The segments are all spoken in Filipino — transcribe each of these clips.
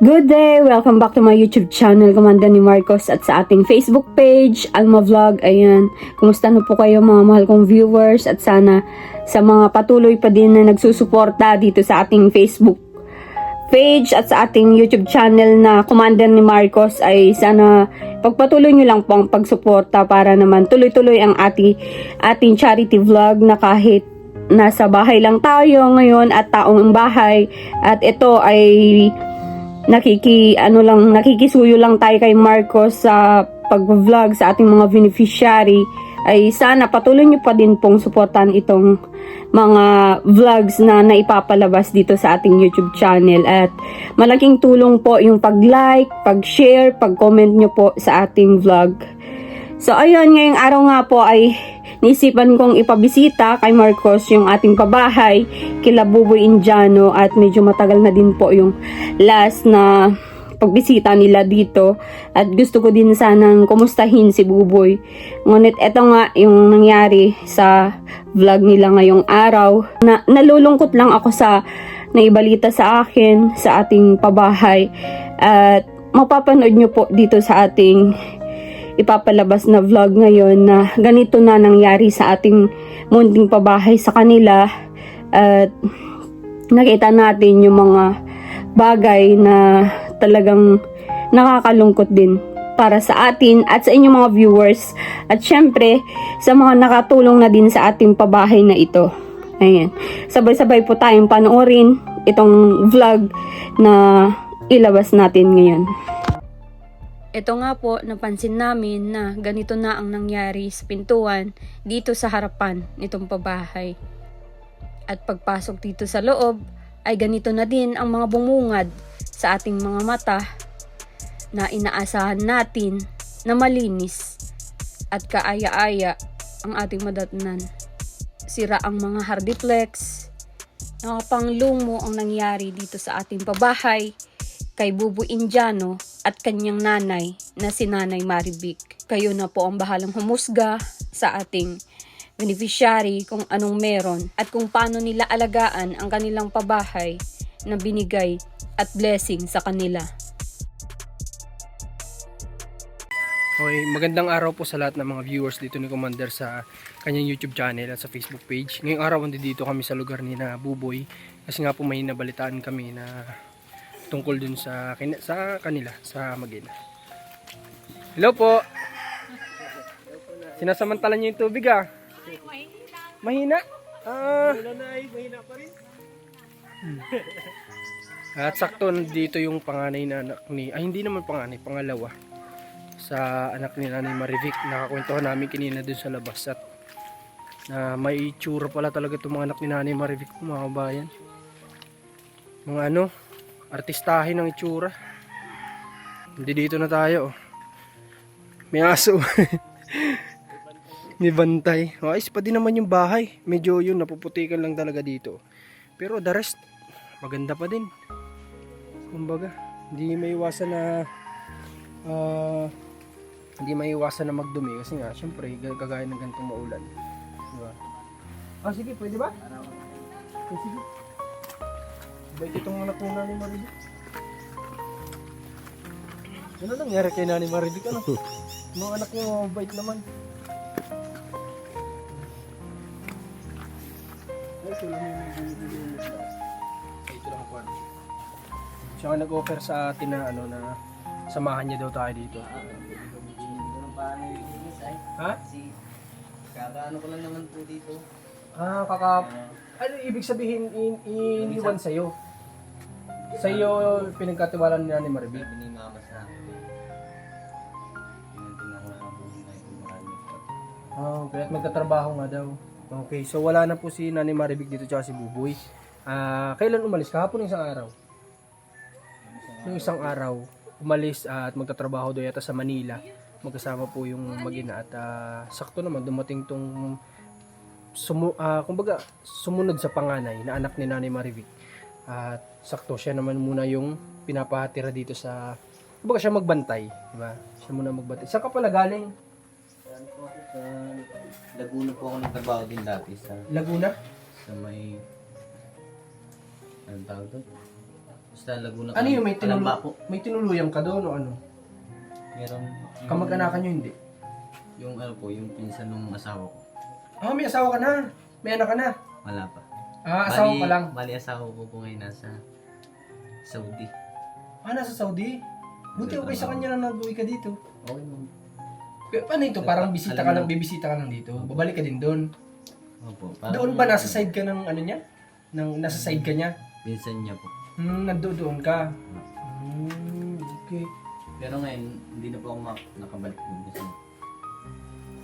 Good day! Welcome back to my YouTube channel, Komanda ni Marcos at sa ating Facebook page, Alma Vlog. Ayan, kumusta na po kayo mga mahal kong viewers at sana sa mga patuloy pa din na nagsusuporta dito sa ating Facebook page at sa ating YouTube channel na Commander ni Marcos ay sana pagpatuloy nyo lang po ang pagsuporta para naman tuloy-tuloy ang ating, ating charity vlog na kahit nasa bahay lang tayo ngayon at taong bahay at ito ay nakiki ano lang nakikisuyo lang tayo kay Marcos sa pag-vlog sa ating mga beneficiary ay sana patuloy niyo pa din pong suportahan itong mga vlogs na naipapalabas dito sa ating YouTube channel at malaking tulong po yung pag-like, pag-share, pag-comment nyo po sa ating vlog. So ayun, ngayong araw nga po ay nisipan kong ipabisita kay Marcos yung ating pabahay kila Buboy Indiano at medyo matagal na din po yung last na pagbisita nila dito at gusto ko din sanang kumustahin si Buboy. Ngunit eto nga yung nangyari sa vlog nila ngayong araw. Na, nalulungkot lang ako sa naibalita sa akin sa ating pabahay at mapapanood nyo po dito sa ating ipapalabas na vlog ngayon na ganito na nangyari sa ating munting pabahay sa kanila at nakita natin yung mga bagay na talagang nakakalungkot din para sa atin at sa inyong mga viewers at syempre sa mga nakatulong na din sa ating pabahay na ito. Ayan. Sabay-sabay po tayong panoorin itong vlog na ilabas natin ngayon. Ito nga po, napansin namin na ganito na ang nangyari sa pintuan dito sa harapan nitong pabahay. At pagpasok dito sa loob, ay ganito na din ang mga bumungad sa ating mga mata na inaasahan natin na malinis at kaaya-aya ang ating madatnan. Sira ang mga hardiplex, nakapanglumo ang nangyari dito sa ating pabahay kay Bubu Indiano at kanyang nanay na si Nanay Maribik. Kayo na po ang bahalang humusga sa ating beneficiary kung anong meron at kung paano nila alagaan ang kanilang pabahay na binigay at blessing sa kanila. Okay, magandang araw po sa lahat ng mga viewers dito ni Commander sa kanyang YouTube channel at sa Facebook page. Ngayong araw dito kami sa lugar ni na Buboy kasi nga po may nabalitaan kami na tungkol dun sa, sa kanila, sa Magina. Hello po! Sinasamantala niyo yung tubig ah. Mahina. Ah. Mahina pa rin. At sakto dito yung panganay na anak ni, ay hindi naman panganay, pangalawa sa anak ni Nanay Marivic. Nakakwentuhan namin kanina dun sa labas at na may itsura pala talaga itong mga anak ni Nanay Marivic mga kabayan. Mga ano, artistahin ng itsura. Hindi dito na tayo. oh. May aso. May bantay. Oh, ayos pa din naman yung bahay. Medyo yun, napuputikan lang talaga dito. Pero the rest, maganda pa din. Kumbaga, hindi may iwasan na ah, hindi may iwasan na magdumi kasi nga, syempre, kagaya ng ganitong maulan. Diba? Ah, sige, pwede ba? Ah, sige. Bait itong anak mo ni Maribic. Ano nangyari kay Nani Maribic? Ano? Mga anak niya, mabait naman. Ay, ito lang yung binibili Ay, ito lang ang kwarto. Siya nga nag-offer sa atin na ano na samahan niya daw tayo dito. Ha? Kakaano ko lang naman po dito. Ah, kaka... Ano ibig sabihin in, iniwan sa'yo? Sa'yo pinagkatiwalaan ni Nani Maribik? Sabi ni mama sa akin. Ko na ito marami po. Ah, okay. At magtatrabaho nga daw. Okay, so wala na po si Nani Maribik dito tsaka si Buboy. Ah, kailan umalis? Kahapon yung isang araw. Yung isang araw, umalis at magtatrabaho doon yata sa Manila. Magkasama po yung magina at ah, sakto naman dumating tong sumu ah, kumbaga sumunod sa panganay na anak ni Nanay Marivic. At sakto siya naman muna yung pinapahatira dito sa kumbaga siya magbantay, di ba? Siya muna magbantay. Saan ka pala galing? Saan po ako sa Laguna po ako nagtrabaho din dati sa Laguna? sa may anong tawag doon? Basta Laguna. Ano yun, may, Kalamba tinulu- po. may tinuluyan ka doon o ano? Meron. yung- Kamag-anakan nyo hindi? Yung ano po, yung pinsan ng asawa ko. Ah, may asawa ka na. May anak ka na. Wala pa. Ah, asawa Bali- pa lang. Bali asawa ko po ngayon nasa Saudi. Ah, nasa Saudi. Buti okay sa kanya na nag-uwi ka dito. Okay mo. Pero paano ito? Parang bisita ka lang, bibisita ka lang dito. Babalik ka din doon. Opo. Doon ba nasa side ka ng ano niya? Ng, nasa side ka niya? Pinsan niya po. Hmm, nandoon doon ka. Hmm, okay. Pero ngayon, hindi na po ako mak- nakabalik dun kasi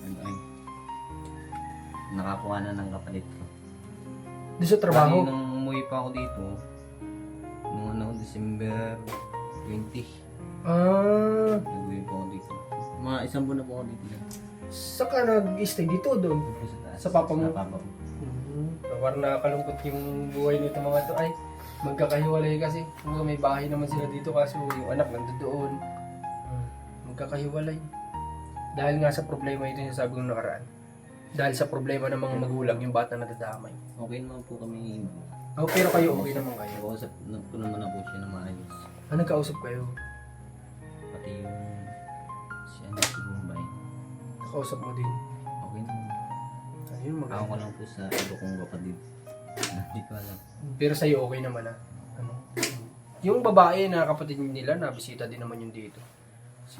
ano ay nakakuha na ng kapalit. Doon sa trabaho. Bali, nung umuwi pa ako dito, nung ano, December 20, Ah, nag-uwi po ako dito. Mga isang buwan na po ako dito. saan ka nag-stay dito doon? Dito Sa, taas. Sa papa mo? Sa papa ko. Hmm, parang nakakalungkot yung buhay nito mga to. Ay, magkakahiwalay kasi. Kumbaga may bahay naman sila dito kaso yung anak nandun doon. Hmm, magkakahiwalay. Dahil nga sa problema ito yung sabi ko nakaraan. Dahil sa problema ng mga magulang, yung bata nadadamay. Okay naman po kami. Oh, pero kayo okay naman kayo. Nakausap na ko naman na po siya na maayos. Ah, nagkausap kayo. Pati yung si ano si Bombay. Nakausap mo din. Okay naman. Ayun, Ako maganda. ko lang po sa iba kong kapatid. Hindi ko alam. Pero sa'yo okay naman ah. Ano? Yung babae na kapatid nila, nabisita din naman yung dito.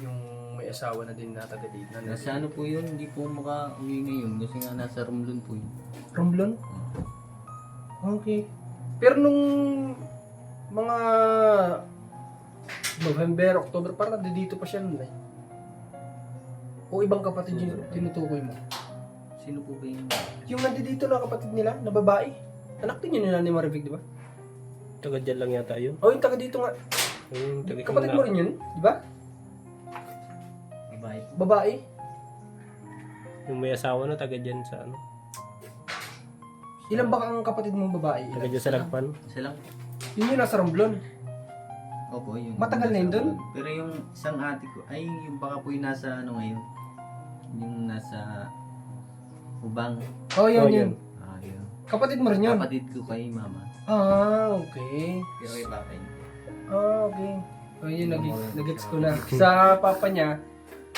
Yung may asawa na din na taga dito. Na Nasa ano po yun, hindi po maka-uwi ngayon kasi nga nasa Romblon po yun. Romblon? Okay. Pero nung mga November, October, parang dito pa siya nun eh. O ibang kapatid yung tinutukoy mo. Sino po ba yung... Yung nandito na kapatid nila, na babae. Anak din yun nila ni Marivic, di ba? Taga dyan lang yata yun. O yung taga dito nga. Yung taga Kapatid mo rin yun, di ba? Babae. Yung may asawa na taga dyan sa ano. Ilan ba ang kapatid mong babae? Taga dyan sa Lagpan. Isa lang. Yun yung nasa Romblon. Opo, yung... Matagal na yun dun? Pero yung isang ate ko, ay yung baka po yung nasa ano ngayon. Yung nasa... Ubang. Oh, yun, Oh, yun. yun. Ah, yun. Kapatid mo rin yun? Kapatid ko kay mama. Ah, okay. Pero kay papa yun. Ah, okay. Oh, yun, nag nag ko na. Sa papa niya,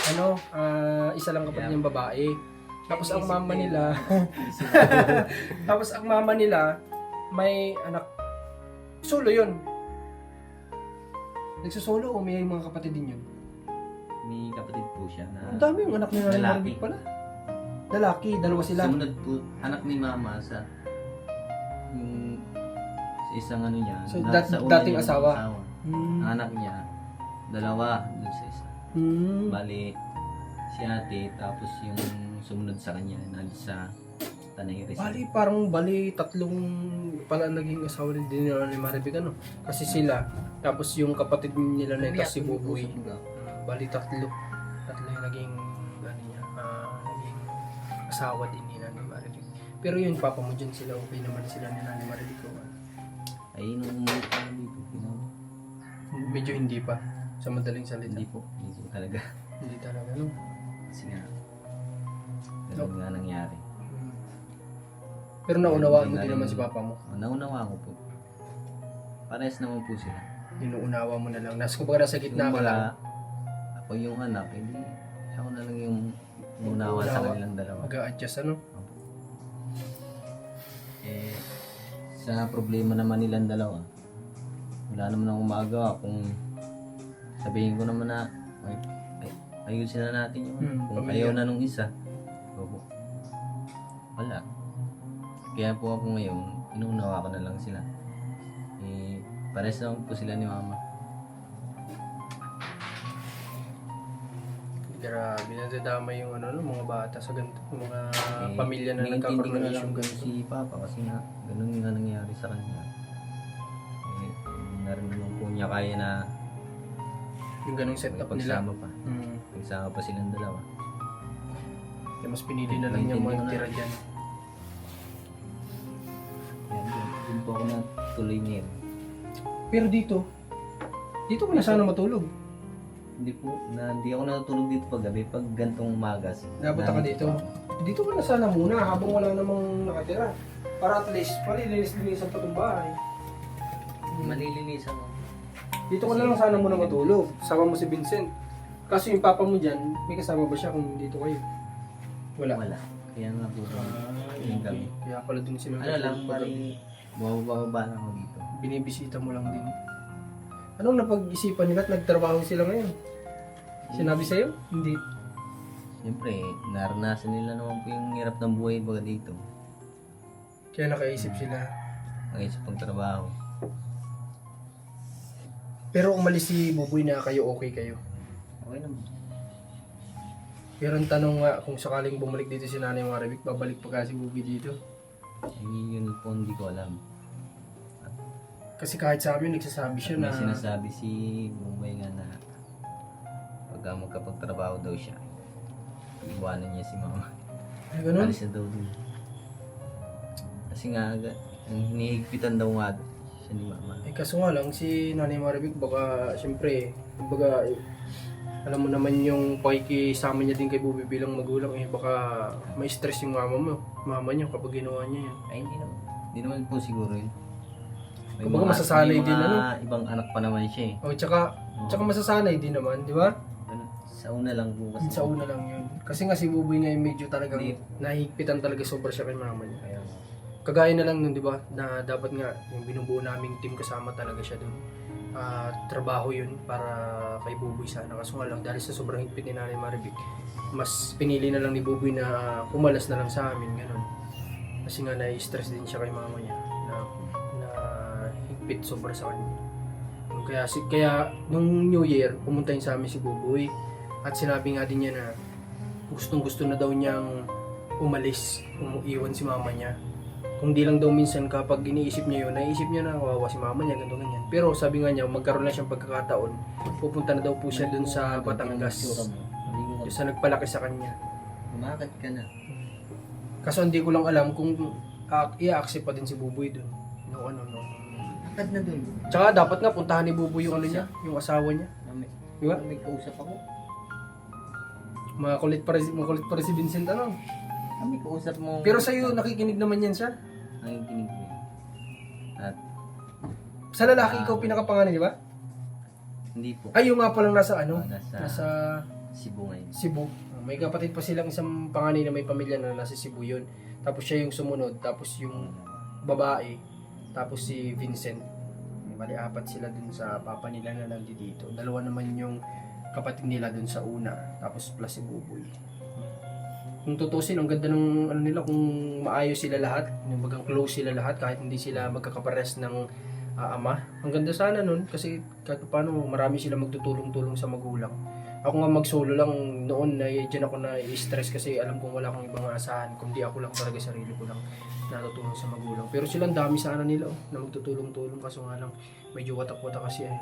ano, ah, isa lang kapatid niyang babae. Tapos ang mama nila, tapos ang mama nila, may anak, solo yun. Nagsusolo o may mga kapatid din yun? May kapatid po siya na... Ang dami yung anak nila ni Lalaki. Marvick pala. Lalaki, dalawa sila. Sumunod po, anak ni mama sa... Yung... Sa isang ano niya. So, na- dat- sa dating niyang asawa. Ang anak niya, dalawa dun sa. Hmm. Bali, si ate, tapos yung sumunod sa kanya, nandun sa Tanay Rizal. Bali, parang bali tatlong pala naging asawa din din nila ni Maribik ano. Kasi sila, tapos yung kapatid nila na ito si Buboy. Bali tatlo. Tatlo yung naging, ano niya, ah, naging asawa din nila ni Maribik. Pero yun, papa mo dyan sila, okay naman sila ni o ano. Ay, nung kami dito. Medyo hindi pa, sa madaling salita. Hindi po, hindi po talaga. Hindi talaga, no? Kasi nga, ganun nga nangyari. Pero naunawaan mo din naman si papa mo. Oh, naunawa ko po. Pares naman po sila. Inuunawa mo na lang. Nas, kumbaga nasa gitna ka lang. Ako yung anak, hindi, ako na lang yung unawa sa kanilang dalawa. Mag-a-adjust, ano? Eh, sa problema naman nilang dalawa, wala naman akong magawa kung sabihin ko naman na ay, ay, ayusin na natin yung Hmm, kung pamilya. ayaw na nung isa. Opo. Wala. Kaya po ako ngayon, inuunawa ko na lang sila. Eh, pares naman po sila ni mama. Grabe, nadadama yung ano, no, mga bata sa ganito, mga Eh, pamilya na nagkakaroon ng na issue lang ganito. si Papa kasi nga, ganun nga nangyari sa kanya. Eh, na rin naman po niya kaya na Yung ganong setup nila. pagsama pa. Hmm. Pagsama pa silang dalawa. Kaya mas pinili na lang niya ko mga tira dyan. Yan, yun. Yun po ako na tuloy ngayon. Pero dito, dito ka na sana matulog. Hindi po, na, hindi ako natutulog dito pag gabi. Pag gantong umagas. Napunta ka dito? Dito ka na sana muna habang wala namang nakatira. Para at least, malilinis-linisan pa itong bahay. Malilinisan mo. Dito ka na lang sana muna matulog. Sama mo si Vincent. Kaso yung papa mo dyan, may kasama ba siya kung dito kayo? Wala. Wala. Kaya nga po. Ah, Yung gabi. Kaya pala din sinabi. Ano lang, bali, bumababa lang ako dito. Binibisita mo lang din. Anong napag-isipan nila at nagtrabaho sila ngayon? Sinabi sa'yo? Hindi. Siyempre, naranasan nila naman po yung hirap ng buhay baga dito. Kaya nakaisip sila. Ang isip pang trabaho. Pero umalis si Buboy na kayo okay kayo. Okay naman. Pero ang tanong nga, kung sakaling bumalik dito si Nanay Maribik, babalik pa kasi si Buboy dito. Eh, yun po hindi ko alam. Kasi kahit sa amin, nagsasabi siya May na... sinasabi si Mumay nga na pagka magkapagtrabaho daw siya, iwanan niya si mama. Ay, ganun? Alis na daw dun. Kasi nga, ang hinihigpitan daw nga siya ni mama. Eh kaso nga lang, si Nanay Maribik baka, siyempre, baga, eh, alam mo naman yung pakikisama niya din kay Buboy bilang magulang, eh baka may stress yung mama mo, mama niya kapag ginawa niya yan. Ay, hindi naman. Hindi naman po siguro yun. Kumbaga, masasanay may din, mga ano? ibang anak pa naman siya eh. O, tsaka, tsaka masasanay din naman, di ba? Ano, Sa una lang po kasi. Sa una lang yun. Kasi nga si Buboy ngayon medyo talagang Hindi. nahihigpitan talaga sobra siya kay mama niya. Kagaya na lang nun, di ba? Na dapat nga, yung binubuo naming team kasama talaga siya dun. Ah, trabaho yun para kay Buboy sana. Kaso nga lang, dahil sa sobrang higpit ni Nanay Maribik, mas pinili na lang ni Buboy na pumalas na lang sa amin, ganun. Kasi nga nai-stress din siya kay mama niya na, na higpit sobra sa kanya. Kaya, si, kaya nung New Year, pumunta yun sa amin si Buboy. At sinabi nga din niya na gustong gusto na daw niyang umalis, umuiwan si mama niya. Kung di lang daw minsan kapag iniisip niya yun, naisip niya na kawawa si mama niya, ganito ganyan. Pero sabi nga niya, magkaroon na siyang pagkakataon, pupunta na daw po siya dun sa Batangas. Yung sa nagpalaki sa kanya. Umakad ka na. Kaso hindi ko lang alam kung uh, i-accept pa din si Buboy dun. No, ano, no. Akad na dun. Tsaka dapat nga puntahan ni Buboy yung ano niya, yung asawa niya. Di ba? may kausap ako. Makulit pa makulit pa si Vincent ano. May kausap mo. Pero sa'yo, nakikinig naman yan siya. Nakikinig ko yun. At Sa lalaki, ikaw pinakapangalan, di ba? hindi po. Ay, yung nga palang nasa ano, Ah, nasa, nasa Cebu ngayon. Cebu. Ah, May kapatid pa silang isang panganay na may pamilya na nasa Cebu yun. Tapos siya yung sumunod, tapos yung babae, tapos si Vincent. Bali, apat sila dun sa papa nila na nandito. Dalawa naman yung kapatid nila dun sa una, tapos plus si Buboy. Kung tutusin, ang ganda ng ano nila, kung maayos sila lahat, yung bagang close sila lahat, kahit hindi sila magkakapares ng ah, ama. Ang ganda sana nun, kasi kahit paano marami sila magtutulong-tulong sa magulang. Ako nga mag-solo lang noon na dyan ako na stress kasi alam kong wala akong ibang asahan kundi ako lang talaga sarili ko lang natutulong sa magulang. Pero silang dami sana nila oh, na magtutulong-tulong kaso nga lang medyo watak-watak kasi eh.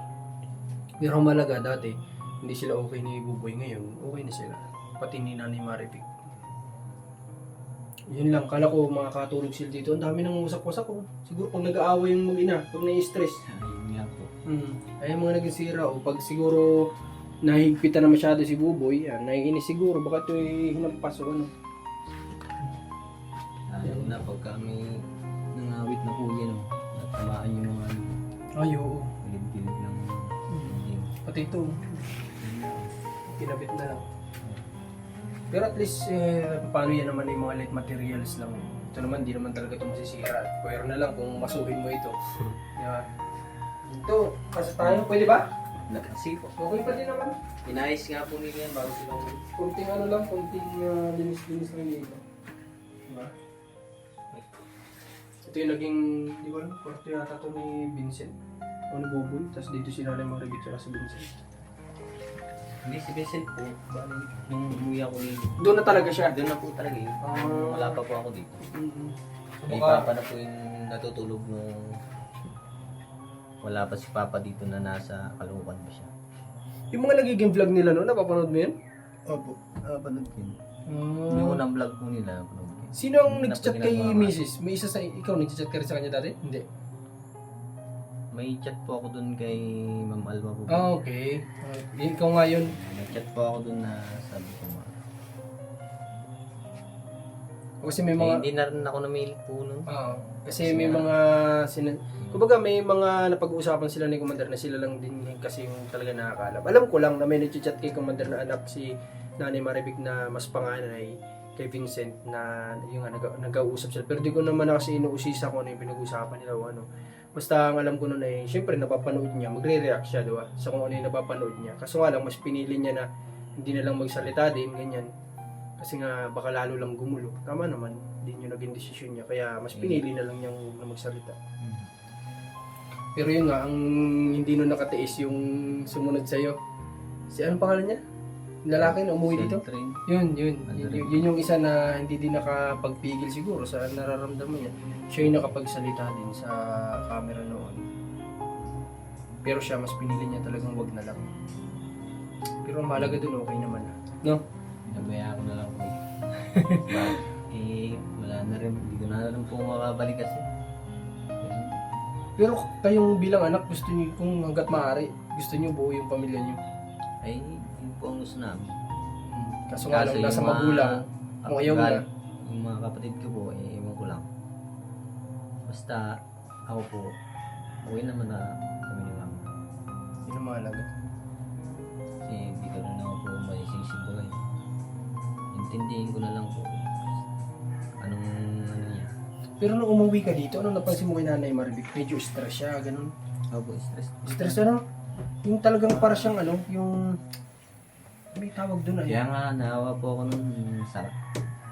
Pero malaga dati, hindi sila okay ni Buboy ngayon, okay na sila. Pati ni Nanay Maripik. Yun lang, kala ko makakatulog sila dito. Ang dami nang wasak-wasak oh. Siguro pag nag-aaway yung mag-ina, pag na-stress. Ayun nga po. Hmm. Ay, yung mga naging sira, o pag siguro nahigpitan na masyado si Buboy, yan, naiinis siguro, baka ito ay hinampas o ano. Ayaw na pagka may nangawit na po yan. Oh. Natamaan yung mga ano, Ay, oo. gilid-gilid ng yung Pati ito, kinabit na lang. Pero at least, eh, paano yan naman yung mga light materials lang. Ito naman, di naman talaga ito masisira. Pwede na lang kung masuhin mo ito. Di ba? Ito, kasi tayo, pwede ba? Nakasi po. Okay pa din naman. Inayos nga po nila yan bago sila ulit. Kunting ano lang, kunting uh, linis-linis lang dito. Diba? Ito yung naging, di ko alam, kwarto yata ito ni Vincent. O ni Boboy. Tapos dito si Nanay Maribit tsaka si Vincent. Hindi si Vincent po. Bali, nung umuwi ako dito. Doon na talaga siya. Doon na po talaga yun. Ah. Wala pa po ako dito. Mm-hmm. May papa na po yung natutulog nung wala pa si papa dito na nasa kalukan pa siya. Yung mga nagiging vlog nila no, napapanood mo yun? Opo. Ah, panood ko yun. Ah. Yung unang vlog po nila, napanood ko. Sino ang nag-chat kay Mrs.? May isa sa, ikaw nag-chat ka rin sa kanya dati? Hindi. May chat po ako dun kay Ma'am Alma po. Ah, okay. Ah, ikaw nga yun. May chat po ako dun na sabi ko ma. Kasi may Eh, mga... hindi na rin ako namilit po nun. Oo. kasi may mga... Sin- Kumbaga may mga napag-uusapan sila ni Commander na sila lang din kasi yung talaga nakakaalam. Alam ko lang na may nag-chat kay Commander na anak si Nanay Maribig na mas panganay kay Vincent na yung nga, nag- nag-uusap sila. Pero di ko naman na kasi inuusisa ko ano yung pinag-uusapan nila o ano. Basta ang alam ko nun ay, syempre napapanood niya, magre-react siya, di ba? Sa kung ano yung napapanood niya. Kaso nga lang, mas pinili niya na hindi na lang magsalita din, ganyan. Kasi nga, baka lalo lang gumulo. Tama naman, hindi niyo naging desisyon niya. Kaya mas pinili na lang niyang na magsalita. Pero yun nga, ang hindi nun nakatiis yung sumunod sa'yo. Si anong pangalan niya? Lalaki na umuwi dito? Train. Yun, yun. Yun, yun yung isa na hindi din nakapagpigil siguro sa nararamdaman niya. Siya yung nakapagsalita din sa camera noon. Pero siya, mas pinili niya talagang wag na lang. Pero ang mahalaga dun, okay naman. No? Nabaya ko na lang po. Eh, wala na rin. Hindi ko na rin po makabalik kasi. Pero kayong bilang anak, gusto niyo kung hanggat maaari, gusto niyo buo yung pamilya niyo. Ay, po ang gusto namin. Kaso nga lang, nasa mga- magulang. Kung ayaw na. Yung mga kapatid ko po, eh, ewan ko lang. Basta, ako po, okay naman na kami ni mama. Yun ang mahalaga. Kasi hindi ko rin ako po maisisibugay. Intindihin ko na lang po. Anong ano niya. Pero nung umuwi ka dito, anong napansin mo kay Nanay Maribik? Medyo stress siya, ganun. Ako po, stress. Stress ano? Yung talagang para siyang ano, yung... May tawag doon ay. Kaya nga, naawa po ako nung sa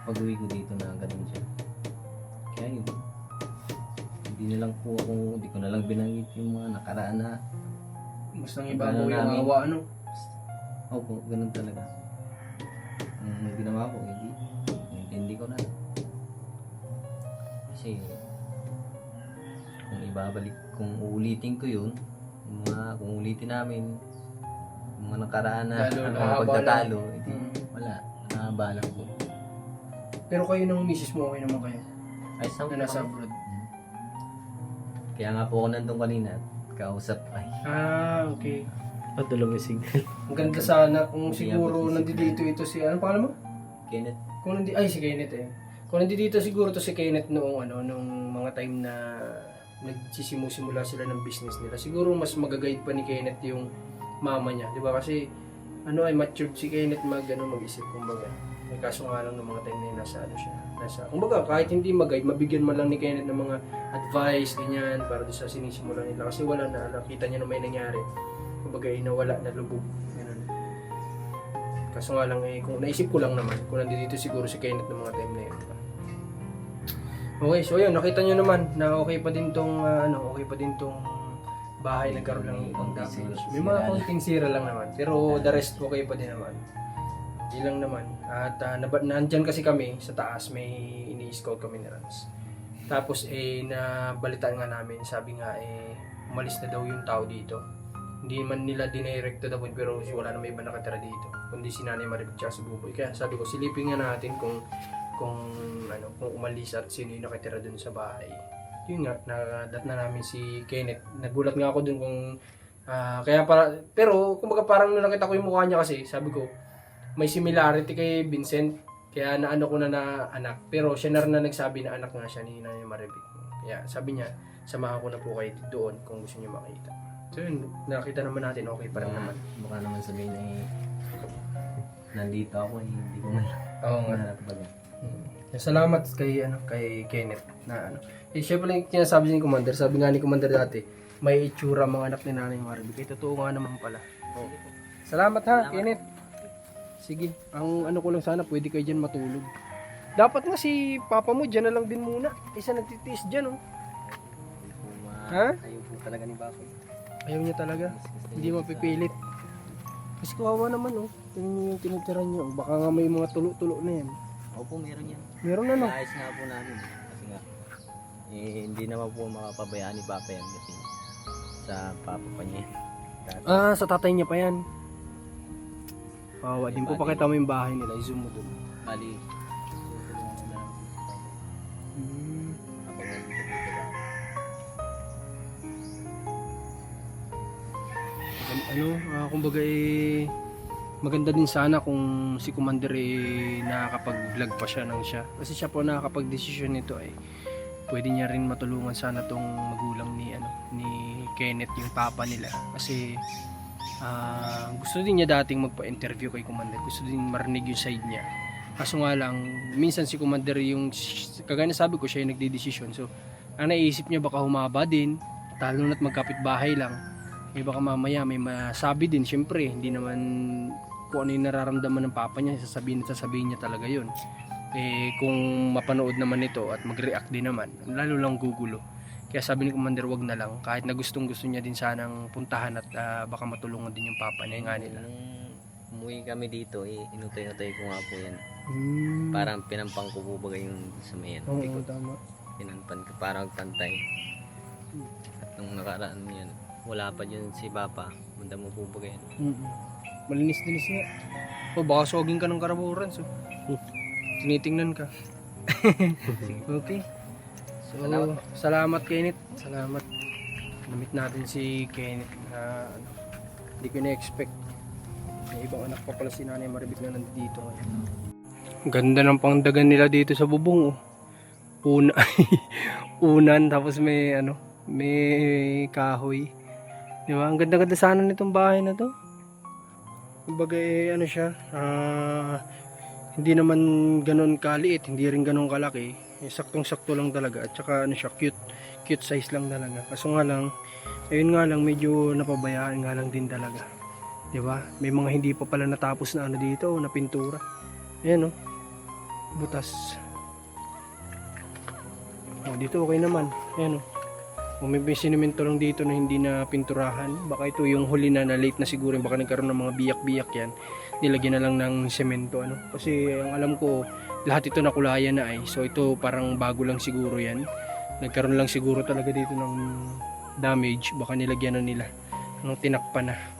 pag-uwi ko dito na ganun siya. Kaya yun. Hindi na lang po ako, hindi ko na lang binanggit yung mga nakaraan na Mas nang ibabaw Ganun yung namin. awa, ano? Opo, ganun talaga. Ang ginawa ko, hindi. Hindi ko na. Kasi, kung ibabalik, kung uulitin ko yun, yung mga, kung ulitin namin, mga nakaraan na Lalo, mga nahaba pagtatalo, hindi, Mm. wala. Nahaba lang po. Pero kayo ng misis mo, okay naman kayo? Ay, saan Na nasa abroad. Kaya nga po ako nandun kanina, kausap ay. Ah, okay. Patulong yung signal. Ang ganda sana kung siguro nandito ito si... Ano pangalan mo? Kenneth, Kung nandi ay si Kenneth eh. Kung nandito siguro to si Kenneth noong ano nung mga time na nagsisimusimula sila ng business nila. Siguro mas magaguide pa ni Kenneth yung mama niya, 'di ba? Kasi ano ay matured si Kenneth mag ano mag-isip kumbaga. May kaso nga lang ng mga time na yun, nasa ano siya. Nasa, kumbaga kahit hindi mag-guide, mabigyan man lang ni Kenneth ng mga advice, ganyan, para doon sa sinisimula nila. Kasi wala na, nakita niya na may nangyari. Kumbaga, eh, nawala na lubog. Ganun. Kaso nga lang eh, kung naisip ko lang naman, kung nandito siguro si Kenneth ng mga time na yun. Okay, so yun, nakita nyo naman na okay pa din tong, ah, ano, okay pa din tong bahay nagkaroon lang ng sira- May mga konting sira lang naman, pero the rest okay pa din naman. Di lang naman. At uh, nandyan kasi kami sa taas, may ini-scout kami ni Rans. Tapos eh, nabalitaan nga namin, sabi nga eh, umalis na daw yung tao dito. Hindi man nila dinirect to the point pero wala na may iba nakatira dito. Kundi si Nanay Maribig tsaka si Buboy. Kaya sabi ko, silipin nga natin kung kung ano kung umalis at sino yung nakatira dun sa bahay. Yun nga, nakadat na namin si Kenneth. Nagulat nga ako dun kung ah, kaya para pero kumbaga parang nung nakita ko yung mukha niya kasi, sabi ko, may similarity kay Vincent. Kaya naano ko na na anak. Pero siya na rin na nagsabi na anak nga siya ni Nanay Maribig. Kaya sabi niya, samahan ko na po kayo doon kung gusto niyo makita. So yun, nakita naman natin, okay pa lang naman. baka naman sabihin eh, nandito ako eh, hindi ko man Oo nga. nahanap baga. Salamat kay ano kay Kenneth na ano. Eh syempre lang yung sinasabi ni Commander, sabi nga ni Commander dati, may itsura mga anak ni Nanay Maribig. Eh totoo nga naman pala. Oh. Salamat ha, Kenneth. Sige, ang ano ko lang sana pwede kayo diyan matulog. Dapat nga si papa mo diyan na lang din muna. Isa nagtitiis diyan oh. Ha? Ayaw po talaga ni Bakoy. Ayaw niya talaga. Hindi mapipilit. Kasi kawawa naman oh. Tingnan niyo yung tinitira niyo. Baka nga may mga tulo-tulo na yan. Opo, meron yan. Meron na no. Naayos nga po namin. Kasi nga, eh, hindi naman po makapabayaan ni Papa yan kasi sa Papa pa niya. Dati, Ah, sa tatay niya pa yan. Kawawa din po. Pakita mo yung bahay nila. I-zoom mo dun. Bali. Hmm. Ba. Ano, ah, kumbaga eh, maganda din sana kung si Commander eh, nakakapag-vlog pa siya ng siya. Kasi siya po nakakapag-desisyon nito ay pwede niya rin matulungan sana tong magulang ni ano ni Kenneth yung papa nila. Kasi ah, gusto din niya dating magpa-interview kay Commander. Gusto din marinig yung side niya. Kaso nga lang minsan si Commander yung kagaya sabi ko siya yung nagdidesisyon so ang naisip niya baka humaba din talo na't magkapit bahay lang. May baka mamaya may masabi din. Syempre hindi naman kung ano yung nararamdaman ng papa niya sasabihin at sasabihin niya talaga yun eh kung mapanood naman ito at mag-react din naman lalo lang gugulo kaya sabi ni Commander wag na lang kahit na gustong gusto niya din sanang puntahan at ah, baka matulungan din yung papa niya nga nila umuwi kami dito, eh, inutay-utay ko nga po yan. hmm. Parang pinampang ko po baga yung sa may yan. oo tama Pinampan ko parang pantay. At nung nakaraan yan, wala pa dyan si Papa. Manda mo po yan. Mm-mm. malinis-linis nga o baka soging ka ng karaburan so tinitingnan ka okay so Salamat. salamat Kenneth salamat namit natin si Kenneth na ano, hindi ko na-expect may ibang anak pa pala si Nanay Maribik na nandito ngayon ganda ng pangdagan nila dito sa bubong oh. una unan tapos may ano may kahoy di ba? Ang ganda-ganda sana nitong bahay na to. Kumbaga eh, ano siya ah, hindi naman ganun kaliit hindi rin ganun kalaki. Eh, saktong sakto lang talaga at saka ano siya cute cute size lang talaga. Kaso nga lang ayun nga lang medyo napabayaan nga lang din talaga. Di ba? May mga hindi pa pala natapos na ano dito na pintura. Ayan oh. Butas. Oh, dito okay naman. Ayan oh kung may sinimento lang dito na hindi na pinturahan, baka ito yung huli na na late na siguro, baka nagkaroon ng mga biyak-biyak yan. Nilagyan na lang ng semento ano. Kasi ang alam ko, lahat ito nakulayan na ay. So ito parang bago lang siguro yan. Nagkaroon lang siguro talaga dito ng damage, baka nilagyan na nila ng tinakpan na.